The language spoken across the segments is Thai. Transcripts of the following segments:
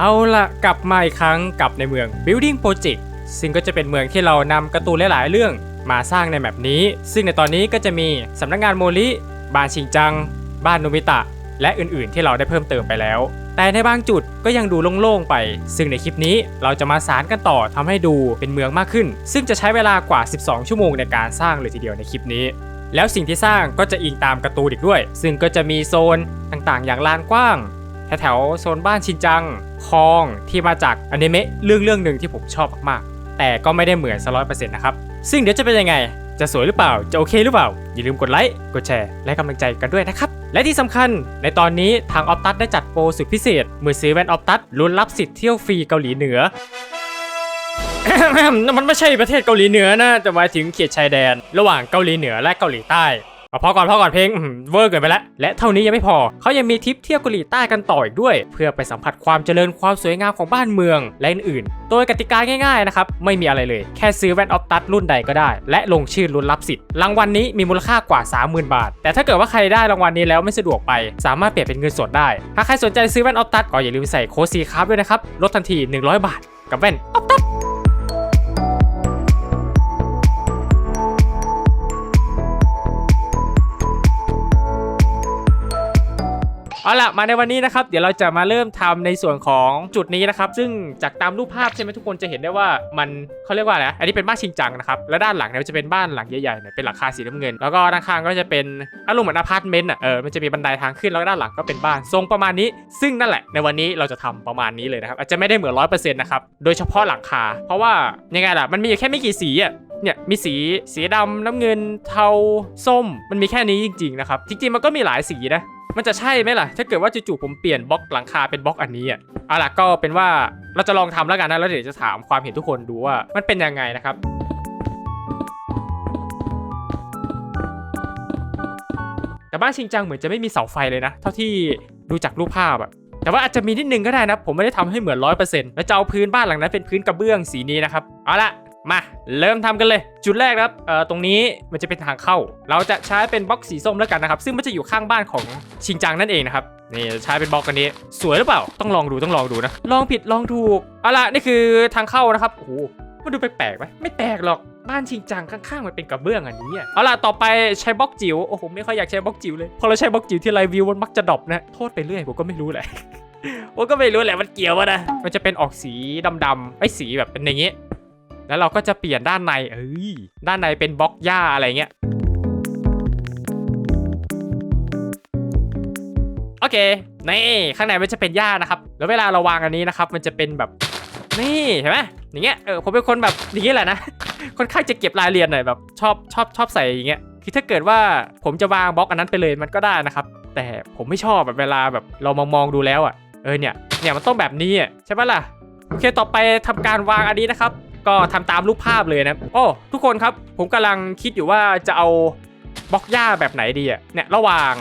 เอาละกลับมาอีกครั้งกับในเมือง Building Project ซึ่งก็จะเป็นเมืองที่เรานำการ์ตูนหลาย ๆ เรื่องมาสร้างในแมปนี้ ซึ่งในตอนนี้ก็จะมีสำนักงานโมลิบ้านชิงจัง บ้านโนบิตะ และอื่น ๆ ที่เราได้เพิ่มเติมไปแล้ว แต่ในบางจุดก็ยังดูโล่ง ๆ ไป ซึ่งในคลิปนี้เราจะมาสารกันต่อทำให้ดูเป็นเมืองมากขึ้น ซึ่งจะใช้เวลากว่า 12 ชั่วโมงในการสร้างเลยทีเดียวในคลิปนี้แล้วสิ่งที่สร้างก็จะอิงตามการ์ตูนอีกด้วย ซึ่งก็จะมีโซนต่างๆ อย่างลานกว้าง แถวๆโซนบ้านชินจังคองที่มาจากอนิเมะเรื่องเรื่องหนึ่งที่ผมชอบมากๆ แต่ก็ไม่ได้เหมือนซะร้อยเปอร์เซ็นต์นะครับ ซึ่งเดี๋ยวจะเป็นยังไง จะสวยหรือเปล่า จะโอเคหรือเปล่า อย่าลืมกดไลค์ กดแชร์ และกำลังใจกันด้วยนะครับ และที่สำคัญในตอนนี้ทางออฟตัสได้จัดโปรสุดพิเศษมือซื้อแว่นออฟตัสลุ้นรับสิทธิ์เที่ยวฟรีเกาหลีเหนือมันไม่ใช่ประเทศเกาหลีเหนือนะแต่หมายถึงเขตชายแดน ระหว่างเกาหลีเหนือและเกาหลีใต้ เอาพอก่อนพอก่อนเพลงเวอร์เกินไปแล้วและเท่านี้ยังไม่พอเขายังมีทริปเที่ยวเกาหลีใต้กันต่ออีกด้วย เพื่อไปสัมผัสความเจริญความสวยงามของบ้านเมืองและอื่นๆ โดยกติกาง่ายๆนะครับไม่มีอะไรเลยแค่ซื้อแว่นออฟตัสรุ่นใดก็ได้ และลงชื่อลุ้นรับสิทธิ์รางวัลนี้มีมูลค่ากว่า 30,000 บาท แต่ถ้าเกิดว่าใครได้รางวัลนี้แล้วไม่สะดวกไป สามารถเปลี่ยนเป็นเงินสดได้ ถ้าใครสนใจซื้อแว่นออฟตัสก็อย่าลืมใส่โค้ดซีครับด้วยนะครับลดทันที 100 บาท กับแว่นออฟตัส เอาล่ะมาในวันนี้นะครับ เดี๋ยวเราจะมาเริ่มทำในส่วนของจุดนี้นะครับ ซึ่งจากตามรูปภาพใช่ไหมทุกคนจะเห็นได้ว่ามันเขาเรียกว่าอะไรอันนี้เป็นบ้านชิงจังนะครับแล้วด้านหลังเนี่ยจะเป็นบ้านหลังใหญ่ๆเนี่ยเป็นหลังคาสีน้ำเงิน แล้วก็ด้านข้างก็จะเป็นอารมณ์เหมือนอพาร์ตเมนต์อะเออมันจะมีบันไดทางขึ้นแล้วด้านหลังก็เป็นบ้านทรงประมาณนี้ ซึ่งนั่นแหละในวันนี้เราจะทำประมาณนี้เลยนะครับอาจจะไม่ได้เหมือนร้อยเปอร์เซ็นต์นะครับโดยเฉพาะหลังคา เพราะว่ายังไงล่ะมันมีแค่ไม่กี่สีอะเนี่ยมีสีสีดำน้ำเงินเทาส้ม มันมีแค่นี้จริงๆนะครับจริงๆมันก็มีหลายสีนะมันจะใช่ไหมล่ะ ถ้าเกิดว่าจู่ๆผมเปลี่ยนบล็อกหลังคาเป็นบล็อกอันนี้อะเอาล่ะก็เป็นว่าเราจะลองทำแล้วกันนะแล้วเดี๋ยวจะถามความเห็นทุกคนดูว่ามันเป็นยังไงนะครับแต่บ้านชิงจังเหมือนจะไม่มีเสาไฟเลยนะ เท่าที่ดูจากรูปภาพอะแต่ว่าอาจจะมีนิดนึงก็ได้นะ ผมไม่ได้ทำให้เหมือนร้อยเปอร์เซ็นต์แล้วจะเอาพื้นบ้านหลังนั้นเป็นพื้นกระเบื้องสีนี้นะครับ เอาละ มาเริ่มทำกันเลย จุดแรกนะครับเอ่อตรงนี้มันจะเป็นทางเข้า เราจะใช้เป็นบล็อกสีส้มแล้วกันนะครับ ซึ่งมันจะอยู่ข้างบ้านของชิงจังนั่นเองนะครับนี่ใช้เป็นบล็อกกันนี้ สวยหรือเปล่า ต้องลองดูต้องลองดูนะลองผิดลองถูกเอาละนี่คือทางเข้านะครับโอ้โหมันดูแปลกๆไหมไม่แปลกหรอกบ้านชิงจังข้างๆมันเป็นกระเบื้องอันนี้อะเอาล่ะต่อไปใช้บล็อกจิ๋วโอ้โหไม่ค่อยอยากใช้บล็อกจิ๋วเลยพอเราใช้บล็อกจิ๋วที่ไรวิวมันมักจะดรอปนะโทษไปเรื่อยผมก็ไม่รู้แหละผมก็ไม่รู้แหละมันเกี่ยววะนะมันจะเป็นออกสีดำๆไอ้สีแบบเป็นอย่างงี้ แล้วเราก็จะเปลี่ยนด้านในเอ้ยด้านในเป็นบล็อกหญ้าอะไรเงี้ยโอเคนี่ข้างในมันจะเป็นหญ้านะครับ แล้วเวลาเราวางอันนี้นะครับ มันจะเป็นแบบนี่เห็นไหมอย่างเงี้ยเออผมเป็นคนแบบอย่างงี้แหละนะค่อนข้างจะเก็บรายละเอียดหน่อยแบบชอบชอบชอบใส่อย่างเงี้ยคือถ้าเกิดว่าผมจะวางบล็อกอันนั้นไปเลยมันก็ได้นะครับ แต่ผมไม่ชอบแบบเวลาแบบเรามองมองดูแล้วอะเออเนี่ยเนี่ยมันต้องแบบนี้อะใช่ปะล่ะโอเคต่อไปทำการวางอันนี้นะครับ ก็ทำตามรูปภาพเลยนะโอ้ทุกคนครับผมกำลังคิดอยู่ว่าจะเอาบล็อกหญ้าแบบไหนดีอะเนี่ยระหว่าง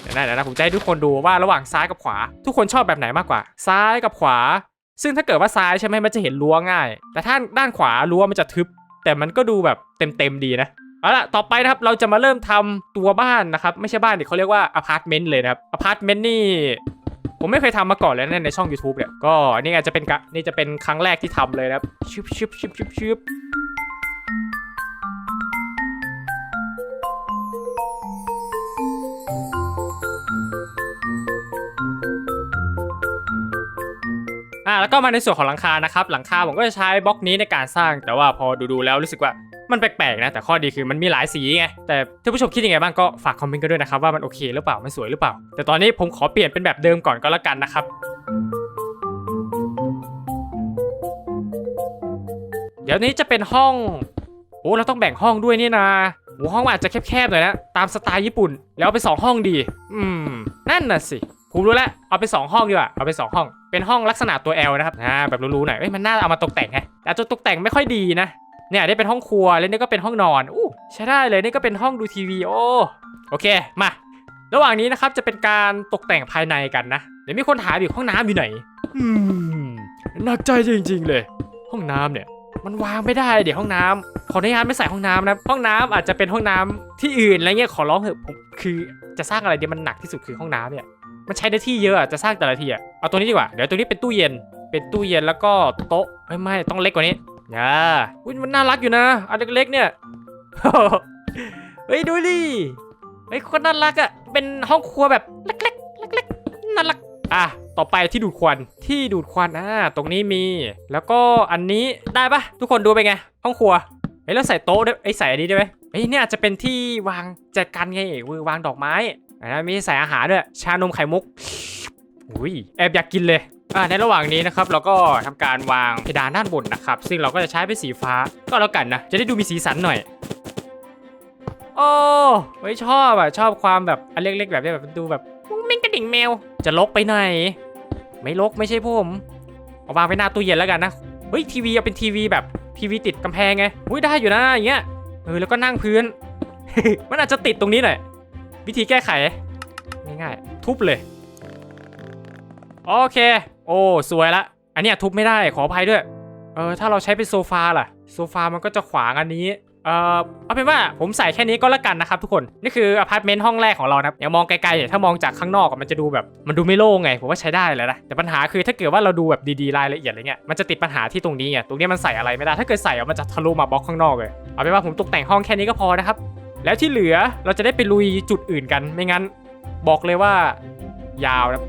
เดี๋ยวนะเดี๋ยวนะผมจะให้ทุกคนดูว่าระหว่างซ้ายกับขวา ทุกคนชอบแบบไหนมากกว่า ซ้ายกับขวา ซึ่งถ้าเกิดว่าซ้ายใช่ไหมมันจะเห็นรั้วง่าย แต่ถ้าด้านขวารั้วมันจะทึบ แต่มันก็ดูแบบเต็มๆดีนะเอาล่ะ ต่อไปนะครับ เราจะมาเริ่มทำตัวบ้านนะครับ ไม่ใช่บ้านดิเขาเรียกว่าอพาร์ตเมนต์เลยนะครับ อพาร์ตเมนต์นี่ ผมไม่เคยทำมาก่อนเลยนะในช่อง YouTube เนี่ยก็นี่อาจจะเป็นกะนี่จะเป็นครั้งแรกที่ทำเลยนะครับชิบชิบชิบชิบชิบอ่าแล้วก็มาในส่วนของหลังคานะครับ หลังคาผมก็จะใช้บล็อกนี้ในการสร้างแต่ว่าพอดูๆแล้วรู้สึกว่า มันแปลกๆนะ แต่ข้อดีคือมันมีหลายสีไง แต่ท่านผู้ชมคิดยังไงบ้างก็ฝากคอมเมนต์กันด้วยนะครับว่ามันโอเคหรือเปล่า มันสวยหรือเปล่า แต่ตอนนี้ผมขอเปลี่ยนเป็นแบบเดิมก่อนก็แล้วกันนะครับเดี๋ยวนี้จะเป็นห้อง โอ้เราต้องแบ่งห้องด้วยนี่นะโอ้ห้องอาจจะแคบๆหน่อยนะ ตามสไตล์ญี่ปุ่น แล้วเอาไปสองห้องดี อืม นั่นน่ะสิ ผมรู้แล้วเอาไปสองห้องดีกว่า เอาไปสองห้อง เป็นห้องลักษณะตัว L นะครับ อ่า แบบรู้ๆหน่อยเอ้ย มันน่าเอามาตกแต่งไงแต่ตัวตกแต่งไม่ค่อยดีนะ เนี่ยได้เป็นห้องครัวแล้วนี่ก็เป็นห้องนอนอู้ใช้ได้เลยนี่ก็เป็นห้องดูทีวีโอ้โอเคมาระหว่างนี้นะครับจะเป็นการตกแต่งภายในกันนะเดี๋ยวมีคนถามอยู่ห้องน้ำอยู่ไหนอืมหนักใจจริง ๆ เลย ห้องน้ำเนี่ย มันวางไม่ได้เดี๋ยวห้องน้ำขออนุญาตไม่ใส่ห้องน้ำนะห้องน้ำอาจจะเป็นห้องน้ำที่อื่นอะไรเงี้ยขอร้องเถอะผมคือจะสร้างอะไรเดี๋ยวมันหนักที่สุดคือห้องน้ำเนี่ยมันใช้เนื้อที่เยอะอะจะสร้างแต่ละทีอะเอาตัวนี้ดีกว่าเดี๋ยวตัวนี้เป็นตู้เย็น เป็นตู้เย็นแล้วก็โต๊ะไม่ไม่ต้องเล็กกว่านี้ อย่าอุ้ยมันน่ารักอยู่นะ อันเล็กๆเนี่ย เฮ้ยดูดิเฮ้ยคนน่ารักอะเป็นห้องครัวแบบเล็กๆเล็กๆน่ารัก อะ ต่อไปที่ดูดควัน ที่ดูดควันอ่าตรงนี้มี แล้วก็อันนี้ได้ปะทุกคนดูไปไง ห้องครัวเฮ้ยแล้วใส่โต๊ะด้วยไอ้ใส่อันนี้ได้ไหมเฮ้ยเนี่ยอาจจะเป็นที่วางแจกันไงเว้ยวางดอกไม้อ่ามีใส่อาหารด้วย ชานมไข่มุกอุ้ยแอบอยากกินเลย อ่าในระหว่างนี้นะครับเราก็ทำการวางเพดานด้านบนนะครับ ซึ่งเราก็จะใช้เป็นสีฟ้าก็แล้วกันนะจะได้ดูมีสีสันหน่อยโอ้ไม่ชอบอะชอบความแบบอันเล็กๆแบบนี้แบบดูแบบมุ้งมิ้งกระดิ่งแมว จะลกไปไหน ไม่ลกไม่ใช่ผมเอาวางไปหน้าตู้เย็นแล้วกันนะเฮ้ยทีวีเอาเป็นทีวีแบบทีวีติดกำแพงไงอุ้ยได้อยู่นะอย่างเงี้ยเออแล้วก็นั่งพื้น มันอาจจะติดตรงนี้หน่อยวิธีแก้ไขง่ายๆทุบเลย โอเค โอ้สวยละ อันเนี้ยทุบไม่ได้ขออภัยด้วย เออถ้าเราใช้เป็นโซฟาล่ะ โซฟามันก็จะขวางอันนี้ เออเอาเป็นว่าผมใส่แค่นี้ก็แล้วกันนะครับทุกคน นี่คืออพาร์ตเมนต์ห้องแรกของเรานะครับอย่ามองไกลๆเนี่ยถ้ามองจากข้างนอกมันจะดูแบบมันดูไม่โล่งไง ผมว่าใช้ได้แล้วนะ แต่ปัญหาคือถ้าเกิดว่าเราดูแบบดีๆรายละเอียดอะไรเงี้ย มันจะติดปัญหาที่ตรงนี้ไง ตรงนี้มันใส่อะไรไม่ได้ ถ้าเกิดใส่อะมันจะทะลุมาบล็อกข้างนอกเลย เอาเป็นว่าผมตกแต่งห้องแค่นี้ก็พอนะครับ แล้วที่เหลือเราจะได้ไปลุยจุดอื่นกัน ไม่งั้น บอกเลยว่ายาวนะ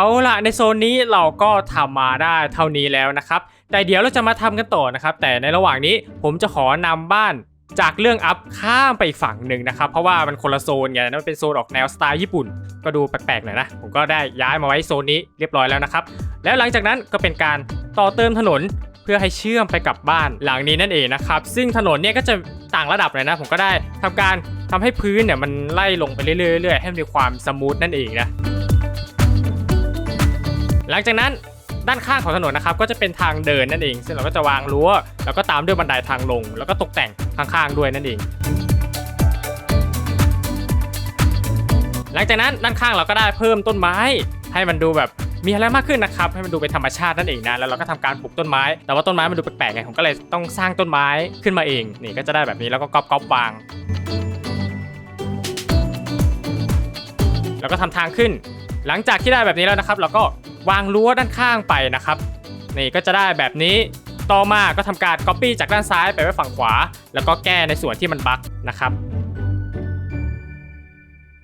เอาล่ะในโซนนี้เราก็ทำมาได้เท่านี้แล้วนะครับ แต่เดี๋ยวเราจะมาทำกันต่อนะครับ แต่ในระหว่างนี้ผมจะขอนำบ้านจากเรื่องอัพข้ามไปอีกฝั่งหนึ่งนะครับ เพราะว่ามันคนละโซนไงนั่นเป็นโซนออกแนวสไตล์ญี่ปุ่น ก็ดูแปลกๆหน่อยนะ ผมก็ได้ย้ายมาไว้โซนนี้เรียบร้อยแล้วนะครับ แล้วหลังจากนั้นก็เป็นการต่อเติมถนนเพื่อให้เชื่อมไปกับบ้านหลังนี้นั่นเองนะครับ ซึ่งถนนเนี่ยก็จะต่างระดับเลยนะ ผมก็ได้ทำการทำให้พื้นเนี่ยมันไล่ลงไปเรื่อยๆให้มีความสมูทนั่นเองนะ หลังจากนั้นด้านข้างของถนนนะครับก็จะเป็นทางเดินนั่นเอง ซึ่งเราก็จะวางรั้วแล้วก็ตามด้วยบันไดทางลง แล้วก็ตกแต่งข้างๆด้วยนั่นเอง หลังจากนั้นด้านข้างเราก็ได้เพิ่มต้นไม้ ให้มันดูแบบมีอะไรมากขึ้นนะครับให้มันดูเป็นธรรมชาตินั่นเองนะแล้วเราก็ทำการปลูกต้นไม้ แต่ว่าต้นไม้มันดูแปลกๆไงผมก็เลยต้องสร้างต้นไม้ขึ้นมาเองนี่ก็จะได้แบบนี้แล้วก็ก๊อปก๊อปวาง แล้วก็ทำทางขึ้น หลังจากที่ได้แบบนี้แล้วนะครับ เราก็ วางรั้วด้านข้างไปนะครับ นี่ก็จะได้แบบนี้ต่อมาก็ทำการ Copy จากด้านซ้ายไปไว้ฝั่งขวา แล้วก็แก้ในส่วนที่มันบั๊กนะครับ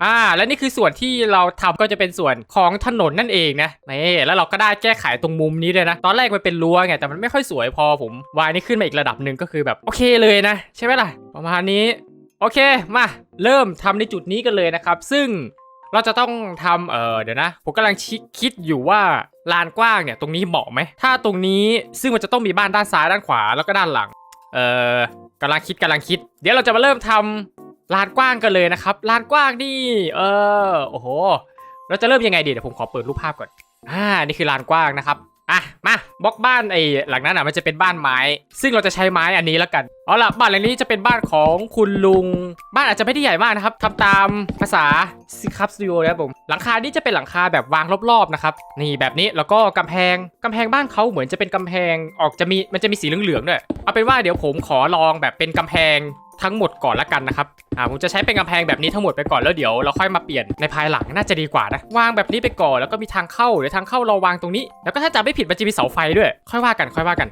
อ่าและนี่คือส่วนที่เราทำก็จะเป็นส่วนของถนนนั่นเองนะนี่แล้วเราก็ได้แก้ไขตรงมุมนี้เลยนะ ตอนแรกมันเป็นรั้วไงแต่มันไม่ค่อยสวยพอผมวางนี่ขึ้นมาอีกระดับหนึ่งก็คือแบบโอเคเลยนะ ใช่ไหมล่ะ ประมาณนี้ โอเคมาเริ่มทำในจุดนี้กันเลยนะครับ ซึ่ง เราจะต้องทำเออเดี๋ยวนะ ผมกำลังคิดคิดอยู่ว่าลานกว้างเนี่ยตรงนี้เหมาะไหม ถ้าตรงนี้ซึ่งมันจะต้องมีบ้านด้านซ้ายด้านขวาแล้วก็ด้านหลัง เออกำลังคิดกำลังคิด เดี๋ยวเราจะมาเริ่มทำลานกว้างกันเลยนะครับ ลานกว้างนี่เออโอ้โห เราจะเริ่มยังไงดีเดี๋ยวผมขอเปิดรูปภาพก่อน อ่า นี่คือลานกว้างนะครับ อะมาบล็อกบ้านไอ้หลังนั้นอะมันจะเป็นบ้านไม้ ซึ่งเราจะใช้ไม้อันนี้แล้วกันเอาล่ะบ้านหลังนี้จะเป็นบ้านของคุณลุง บ้านอาจจะไม่ได้ใหญ่มากนะครับทำตามภาษาซิคับสตูดิโอนะครับผมหลังคานี้จะเป็นหลังคาแบบวางรอบๆนะครับนี่แบบนี้แล้วก็กำแพงกำแพงบ้านเขาเหมือนจะเป็นกำแพงออกจะมีมันจะมีสีเหลืองๆด้วยเอาเป็นว่าเดี๋ยวผมขอลองแบบเป็นกำแพง ทั้งหมดก่อนละกันนะครับ อ่าผมจะใช้เป็นกำแพงแบบนี้ทั้งหมดไปก่อนแล้วเดี๋ยวเราค่อยมาเปลี่ยนในภายหลังน่าจะดีกว่านะ วางแบบนี้ไปก่อนแล้วก็มีทางเข้าเดี๋ยวทางเข้าเราวางตรงนี้ แล้วก็ถ้าจำไม่ผิดมันจะมีเสาไฟด้วย ค่อยว่ากันค่อยว่ากัน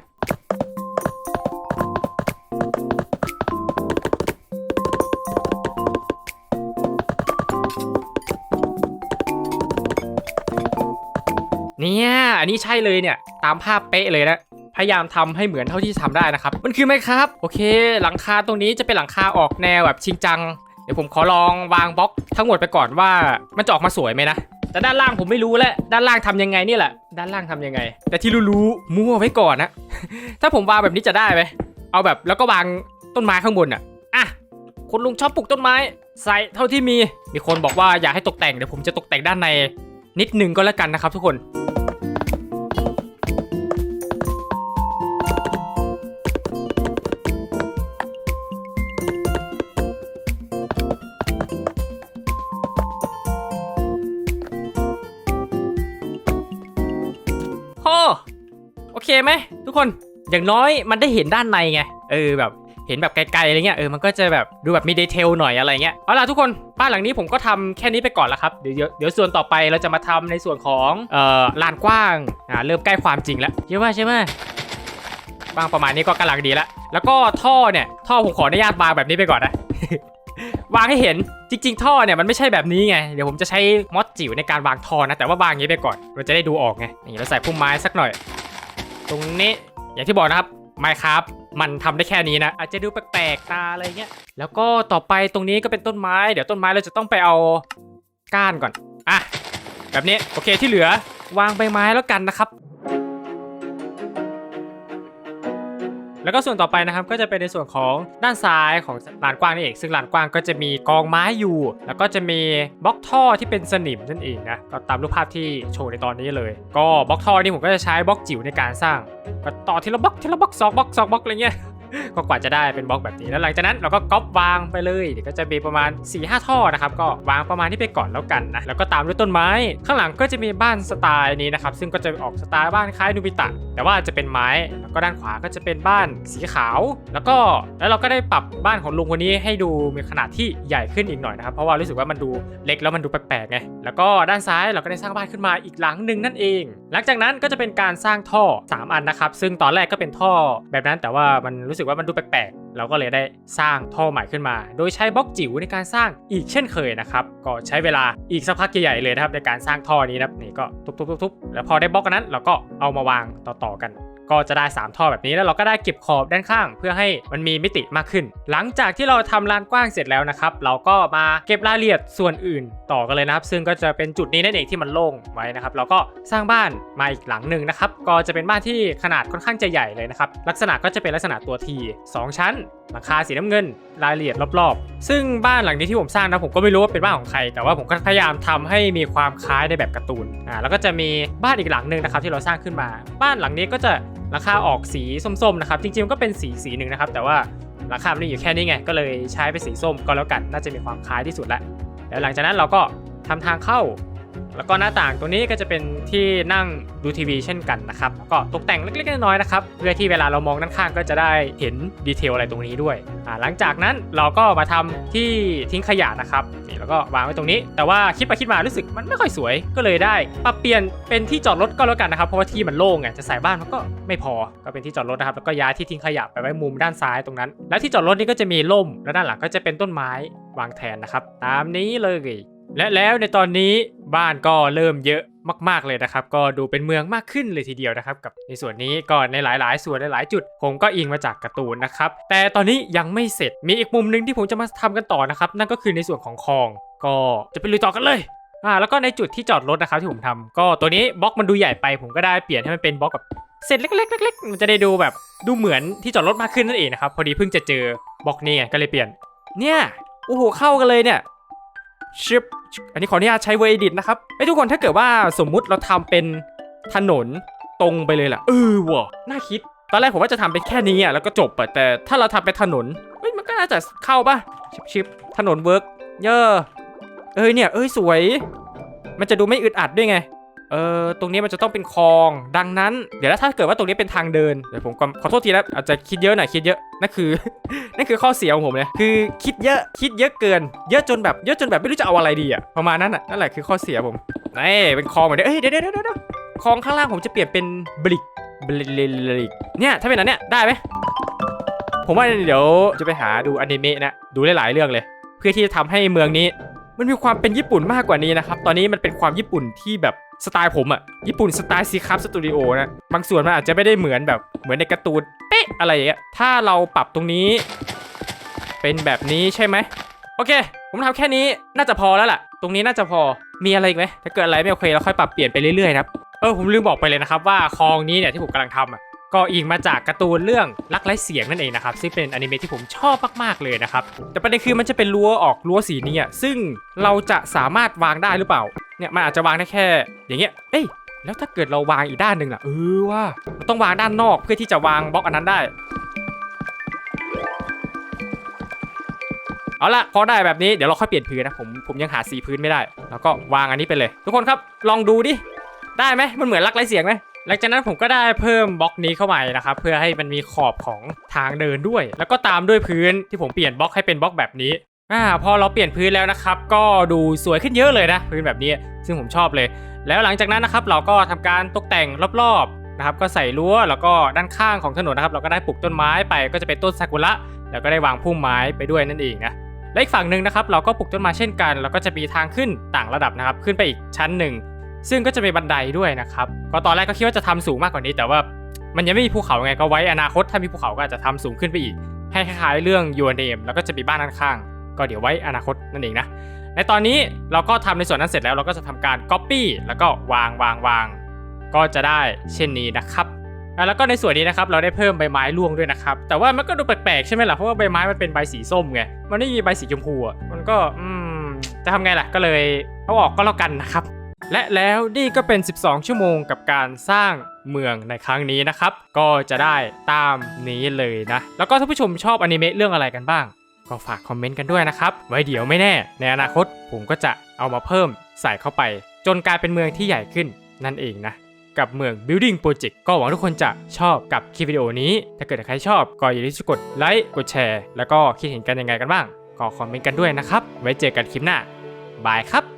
เนี่ย อันนี้ใช่เลยเนี่ย ตามภาพเป๊ะเลยนะ พยายามทำให้เหมือนเท่าที่ทำได้นะครับ มันคือไหมครับ โอเค หลังคาตรงนี้จะเป็นหลังคาออกแนวแบบชิงจัง เดี๋ยวผมขอลองวางบล็อกทั้งหมดไปก่อนว่ามันจะออกมาสวยไหมนะแต่ด้านล่างผมไม่รู้แล้วด้านล่างทำยังไงนี่แหละ ด้านล่างทำยังไง แต่ที่รู้ๆมั่วไว้ก่อนนะถ้าผมวางแบบนี้จะได้ไหมเอาแบบแล้วก็วางต้นไม้ข้างบนอะอะคุณลุงชอบปลูกต้นไม้ ใส่เท่าที่มี มีคนบอกว่าอยากให้ตกแต่งเดี๋ยวผมจะตกแต่งด้านในนิดนึงก็แล้วกันนะครับทุกคน ไหมทุกคนอย่างน้อยมันได้เห็นด้านในไงเออแบบเห็นแบบไกลๆอะไรเงี้ยเออมันก็จะแบบดูแบบมีดีเทลหน่อยอะไรเงี้ยเอาล่ะทุกคนบ้านหลังนี้ผมก็ทำแค่นี้ไปก่อนละครับเดี๋ยวเดี๋ยวส่วนต่อไปเราจะมาทำในส่วนของเอ่อลานกว้างอ่าเริ่มใกล้ความจริงแล้วใช่ไหมใช่ไหมบ้างประมาณนี้ก็กำลังดีแล้วแล้วก็ท่อเนี่ยท่อผมขออนุญาตวางแบบนี้ไปก่อนนะวางให้เห็นจริง ๆ ท่อเนี่ยมันไม่ใช่แบบนี้ไงเดี๋ยวผมจะใช้มอสจิ๋วในการวางท่อนะแต่ว่าวางอย่างนี้ไปก่อนเราจะได้ดูออกไงนี่เราใส่พุ่มไม้สักหน่อย ตรงนี้อย่างที่บอกนะครับไมครับมันทำได้แค่นี้นะ อาจจะดูแปลกๆตาอะไรเงี้ยแล้วก็ต่อไปตรงนี้ก็เป็นต้นไม้ เดี๋ยวต้นไม้เราจะต้องไปเอาก้านก่อนอะแบบนี้โอเคที่เหลือวางใบไม้แล้วกันนะครับ แล้วก็ส่วนต่อไปนะครับก็จะเป็นในส่วนของด้านซ้ายของลานกว้างนี่เองซึ่งลานกว้างก็จะมีกองไม้อยู่ แล้วก็จะมีบล็อกท่อที่เป็นสนิมนั่นเองนะก็ตามรูปภาพที่โชว์ในตอนนี้เลย ก็บล็อกท่อนี่ผมก็จะใช้บล็อกจิ๋วในการสร้างก็ต่อทีละบล็อกทีละบล็อกสองบล็อกสองบล็อกอะไรเงี้ย ก็กว่าจะได้เป็นบล็อกแบบนี้แล้วหลังจากนั้นเราก็ก๊อปวางไปเลยเดี๋ยวก็จะมีประมาณ4ีหท่อนะครับก็วางประมาณนี้ไปก่อนแล้วกันนะแล้วก็ตามด้วยต้นไม้ ข้างหลังก็จะมีบ้านสไตล์นี้นะครับซึ่งก็จะออกสไตล์บ้านคล้ายนูบิตะแต่ว่าจะเป็นไม้แล้วก็ด้านขวาก็จะเป็นบ้านสีขาว แล้วก็แล้วเราก็ได้ปรับบ้านของลุงคนนี้ให้ดูมีขนาดที่ใหญ่ขึ้นอีกหน่อยนะครับเพราะว่ารู้สึกว่ามันดูเล็กแล้วมันดูแปลกๆไงแล้วก็ด้านซ้ายเราก็ได้สร้างบ้านขึ้นมาอีกหลังหนึ่งนั่นเอง หลังจากนั้นก็จะเป็นการสร้างท่อ 3 อันนะครับซึ่งตอนแรกก็เป็นท่อแบบนั้นแต่ว่ามันรูู้้สึกว่ามันดูแปลกๆ เราก็เลยได้สร้างท่อใหม่ขึ้นมา โดยใช้บล็อกจิ๋วในการสร้างอีกเช่นเคยนะครับ ก็ใช้เวลาอีกสักพักใหญ่ๆเลยนะครับในการสร้างท่อนี้นะครับนี่ก็ทุบๆๆๆ แล้วพอได้บล็อกนั้นเราก็เอามาวางต่อๆกัน ก็จะได้ 3 ท่อแบบนี้แล้วเราก็ได้เก็บขอบด้านข้าง เพื่อให้มันมีมิติมากขึ้น หลังจากที่เราทำลานกว้างเสร็จแล้วนะครับ เราก็มาเก็บรายละเอียดส่วนอื่นต่อกันเลยนะครับ ซึ่งก็จะเป็นจุดนี้นั่นเองที่มันโล่งไว้นะครับ เราก็สร้างบ้านมาอีกหลังหนึ่งนะครับ ก็จะเป็นบ้านที่ขนาดค่อนข้างจะใหญ่เลยนะครับ ลักษณะก็จะเป็นลักษณะตัวที2ชั้นหลังคาสีน้ำเงินรายละเอียดรอบๆ ซึ่งบ้านหลังนี้ที่ผมสร้างนะผมก็ไม่รู้ว่าเป็นบ้านของใคร แต่ว่าผมก็พยายามทำให้มีความคล้ายในแบบการ์ตูนอ่าแล้วก็จะมีบ้านอีกหลังหนึ่งนะครับที่เราสร้างขึ้นมา บ้านหลังนี้ก็จะ ราคาออกสีส้มๆนะครับจริงๆมันก็เป็นสีสีหนึ่งนะครับ แต่ว่าราคามันอยู่แค่นี้ไง ก็เลยใช้เป็นสีส้มก็แล้วกันน่าจะมีความคล้ายที่สุดแล้วแล้วหลังจากนั้นเราก็ทำทางเข้า แล้วก็หน้าต่างตรงนี้ก็จะเป็นที่นั่งดูทีวีเช่นกันนะครับก็ตกแต่งเล็กๆน้อยๆนะครับเพื่อที่เวลาเรามองด้านข้างก็จะได้เห็นดีเทลอะไรตรงนี้ด้วยอ่าหลังจากนั้นเราก็มาทำที่ทิ้งขยะนะครับนี่แล้วก็วางไว้ตรงนี้ แต่ว่าคิดไปคิดมารู้สึกมันไม่ค่อยสวยก็เลยได้ปรับเปลี่ยนเป็นที่จอดรถก็แล้วกันนะครับเพราะว่าที่มันโล่งไงจะใส่บ้านมันก็ไม่พอก็เป็นที่จอดรถนะครับแล้วก็ย้ายที่ทิ้งขยะไปไว้มุมด้านซ้ายตรงนั้น แล้วที่จอดรถนี่ก็จะมีร่มแล้วด้านหลังก็จะเป็นต้นไม้วางแทนนะครับตามนี้เลยและแล้วในตอนนี้ บ้านก็เริ่มเยอะมาก ๆ เลยนะครับ ก็ดูเป็นเมืองมากขึ้นเลยทีเดียวนะครับ กับในส่วนนี้ก็ในหลาย ๆ ส่วนหลาย ๆ จุด ผมก็อิงมาจากการ์ตูนนะครับ แต่ตอนนี้ยังไม่เสร็จมีอีกมุมหนึ่งที่ผมจะมาทำกันต่อนะครับ นั่นก็คือในส่วนของคลอง ก็จะไปลุยต่อกันเลยอ่าแล้วก็ในจุดที่จอดรถนะครับที่ผมทำก็ตัวนี้บล็อกมันดูใหญ่ไป ผมก็ได้เปลี่ยนให้มันเป็นบล็อกแบบเศษเล็กๆเล็กๆมันจะได้ดูแบบดูเหมือนที่จอดรถมากขึ้นนั่นเองนะครับพอดีเพิ่งจะเจอบล็อกนี้ไงก็เลยเปลี่ยน เนี่ยโอ้โหเข้ากันเลยเนี่ย ชิปอันนี้ขออนุญาตใช้เวอร์ดิตนะครับไอ้ทุกคนถ้าเกิดว่าสมมุติเราทำเป็นถนนตรงไปเลยล่ะเออว่ะน่าคิด ตอนแรกผมว่าจะทำเป็นแค่นี้อะแล้วก็จบอะแต่ถ้าเราทำเป็นถนนเฮ้ยมันก็น่าจะเข้าป่ะชิปชิปถนนเวิร์กเยอะเอ้ยเนี่ยเอ้ยสวย มันจะดูไม่อึดอัดด้วยไง เออตรงนี้มันจะต้องเป็นคลอง ดังนั้น เดี๋ยวแล้วถ้าเกิดว่าตรงนี้เป็นทางเดิน เดี๋ยวผมขอโทษทีนะอาจจะคิดเยอะหน่อยคิดเยอะ นั่นคือ นั่นคือข้อเสียของผมเลยคือคิดเยอะคิดเยอะเกิน เยอะจนแบบเยอะจนแบบไม่รู้จะเอาอะไรดีอะประมาณนั้นอะนั่นแหละคือข้อเสียผมนี่เป็นคลองเหมือนเดิมเอ้ยเดี๋ยวเดี๋ยวเดี๋ยวเดี๋ยวคลองข้างล่างผมจะเปลี่ยนเป็นบลิกบลิกเนี่ยถ้าเป็นอันเนี้ยได้ไหมผมว่าเดี๋ยวจะไปหาดูอนิเมะนะดูหลายๆเรื่องเลย เพื่อที่จะทำให้เมืองนี้ มันมีความเป็นญี่ปุ่นมากกว่านี้นะครับตอนนี้มันเป็นความญี่ปุ่นที่แบบ สไตล์ผมอะญี่ปุ่นสไตล์ซีคับสตูดิโอนะบางส่วนมันอาจจะไม่ได้เหมือนแบบเหมือนในการ์ตูนเป๊ะอะไรอย่างเงี้ยถ้าเราปรับตรงนี้ เป็นแบบนี้ใช่ไหมโอเค ผมทำแค่นี้น่าจะพอแล้วล่ะ ตรงนี้น่าจะพอมีอะไรอีกไหมถ้าเกิดอะไรไม่โอเคเราค่อยปรับเปลี่ยนไปเรื่อยๆนะครับเออผมลืมบอกไปเลยนะครับว่าคลองนี้เนี่ยที่ผมกำลังทำอะก็อิงมาจากการ์ตูนเรื่องรักไร้เสียงนั่นเองนะครับซึ่งเป็นอนิเมะที่ผมชอบมากๆเลยนะครับแต่ประเด็นคือมันจะเป็นรั้วออกรั้วสีนี้อะซึ่งเราจะสามารถวางได้หรือเปล่า เนี่ยมันอาจจะวางได้แค่ อย่างเงี้ย เอ้ย แล้วถ้าเกิดเราวางอีกด้านหนึ่งล่ะ เออว่าเราต้องวางด้านนอกเพื่อที่จะวางบล็อกอันนั้นได้ เอาละพอได้แบบนี้เดี๋ยวเราค่อยเปลี่ยนพื้นนะผมผมยังหาสีพื้นไม่ได้ แล้วก็วางอันนี้ไปเลย ทุกคนครับลองดูดิ ได้ไหมมันเหมือนลักไร้เสียงไหมหลังจากนั้นผมก็ได้เพิ่มบล็อกนี้เข้าไปนะครับ เพื่อให้มันมีขอบของทางเดินด้วย แล้วก็ตามด้วยพื้นที่ผมเปลี่ยนบล็อกให้เป็นบล็อกแบบนี้ อ่าพอเราเปลี่ยนพื้นแล้วนะครับ ก็ดูสวยขึ้นเยอะเลยนะพื้นแบบนี้ซึ่งผมชอบเลย แล้วหลังจากนั้นนะครับเราก็ทำการตกแต่งรอบๆนะครับ ก็ใส่รั้วแล้วก็ด้านข้างของถนนนะครับ เราก็ได้ปลูกต้นไม้ไปก็จะเป็นต้นซากุระแล้วก็ได้วางพุ่มไม้ไปด้วยนั่นเองนะและอีกฝั่งหนึ่งนะครับ เราก็ปลูกต้นไม้เช่นกัน แล้วก็จะมีทางขึ้นต่างระดับนะครับ ขึ้นไปอีกชั้นหนึ่งซึ่งก็จะมีบันไดด้วยนะครับก็ตอนแรกก็คิดว่าจะทำสูงมากกว่านี้ แต่ว่ามันยังไม่มีภูเขาไงก็ไว้อนาคตถ้ามีภูเขาก็อาจจะทำสูงขึ้นไปอีกให้คล้ายๆเรื่อง Your Name แล้วก็จะมีบ้านด้านข้าง ก็เดี๋ยวไว้อนาคตนั่นเองนะในตอนนี้เราก็ทำในส่วนนั้นเสร็จแล้วเราก็จะทำการ Copy แล้วก็วางวางวางก็จะได้เช่นนี้นะครับอะแล้วก็ในส่วนนี้นะครับเราได้เพิ่มใบไม้ร่วงด้วยนะครับแต่ว่ามันก็ดูแปลกๆใช่ไหมล่ะเพราะว่าใบไม้มันเป็นใบสีส้มไงมันไม่มีใบสีชมพูอะมันก็อืมจะทำไงล่ะก็เลยเอาออกก็แล้วกันนะครับ และแล้วนี่ก็เป็น 12 ชั่วโมงกับการสร้างเมืองในครั้งนี้นะครับ ก็จะได้ตามนี้เลยนะ แล้วก็ถ้านผู้ชมชอบอนิเมะเรื่องอะไรกันบ้าง ก็ฝากคอมเมนต์กันด้วยนะครับ ไว้เดี๋ยวไม่แน่ ในอนาคตผมก็จะเอามาเพิ่มใส่เข้าไป จนกลายเป็นเมืองที่ใหญ่ขึ้นนั่นเองนะ กับเมือง Building Project ก็หวังทุกคนจะชอบกับคลิปวิดีโอนี้ ถ้าเกิดใครชอบก็อย่าลืมกดไลค์กดแชร์ แล้วก็คิดเห็นกันยังไงกันบ้างก็คอมเมนต์กันด้วยนะครับ ไว้เจอกันคลิปหน้าบายครับ